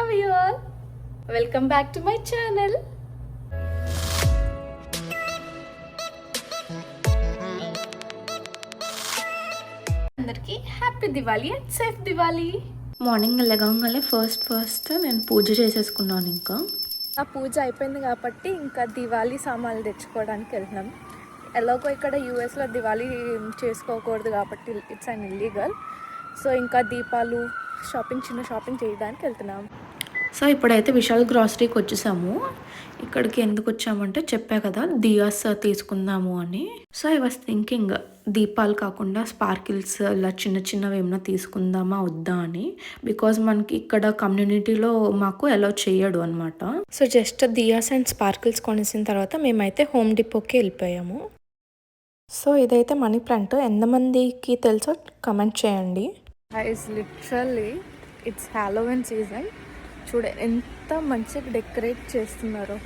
How you all welcome back to my channel అందరికీ happy Diwali and safe Diwali morning లెగంగానే first first నేను పూజ చేసేసుకున్నాను ఇంకా. ఆ పూజ అయిపోయింది కాబట్టి ఇంకా దివాళీ సామాన్లు తెచ్చుకోవడానికి వెళ్తున్నాం. ఎలాగో ఇక్కడ యూఎస్లో దివాళీ చేసుకోకూడదు కాబట్టి ఇట్స్ అన్ ఇల్లీగల్ సో ఇంకా దీపాలు షాపింగ్ చిన్న షాపింగ్ చేయడానికి వెళ్తున్నాం. సో ఇప్పుడైతే విశాల్ గ్రాసరీకి వచ్చేసాము. ఇక్కడికి ఎందుకు వచ్చామంటే చెప్పా కదా దియాస్ తీసుకుందాము అని. సో ఐ వాస్ థింకింగ్ దీపాలు కాకుండా స్పార్కిల్స్ ఇలా చిన్న చిన్నవి ఏమైనా తీసుకుందామా వద్దా అని. బికాజ్ మనకి ఇక్కడ కమ్యూనిటీలో మాకు అలౌ చేయడు అనమాట so just diyas and sparkles కొనేసిన తర్వాత మేమైతే హోమ్ డిపోకి వెళ్ళిపోయాము. సో ఇదైతే మనీ ప్లాంట్ ఎంతమందికి తెలుసో కమెంట్ చేయండి. ఐస్ లిటరల్లీ ఇట్స్ హాలోవిన్ సీజన్ చూడ ఎంత మంచిగా డెకరేట్ చేస్తున్నారు.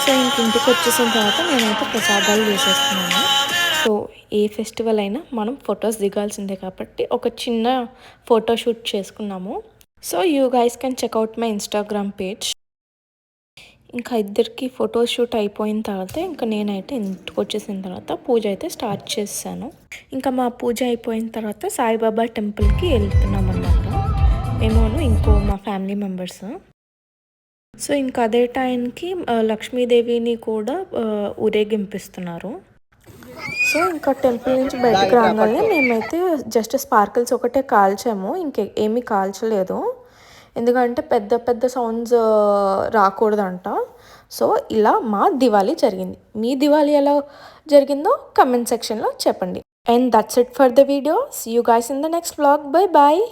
సో ఇంక ఇంటికి వచ్చేసిన తర్వాత నేనైతే ప్రసాదాలు చేసేస్తున్నాను. సో ఏ ఫెస్టివల్ అయినా మనం ఫొటోస్ దిగాల్సిందే కాబట్టి ఒక చిన్న ఫోటో షూట్ చేసుకున్నాము. So you guys can check out my Instagram page. ఇంకా ఇద్దరికి ఫోటో షూట్ అయిపోయిన తర్వాత ఇంకా నేనైతే ఇంటికి వచ్చేసిన తర్వాత పూజ అయితే స్టార్ట్ చేశాను. ఇంకా మా పూజ అయిపోయిన తర్వాత సాయిబాబా టెంపుల్కి వెళ్తున్నాం అన్నమాట మేమును ఇంకో మా ఫ్యామిలీ మెంబర్స్. సో ఇంకా అదే టైంకి లక్ష్మీదేవిని కూడా ఊరేగింపిస్తున్నారు. సో ఇంకా టెంపుల్ నుంచి బయటకు రాగానే మేమైతే జస్ట్ స్పార్కిల్స్ ఒకటే కాల్చాము. ఇంకే ఏమీ కాల్చలేదు. ఎందుకంటే పెద్ద పెద్ద సౌండ్స్ రాకూడదంట. సో ఇలా మా దివాళీ జరిగింది. మీ దివాళీ ఎలా జరిగిందో కమెంట్ సెక్షన్లో చెప్పండి. And that's it for the video see you guys in the next blog bye bye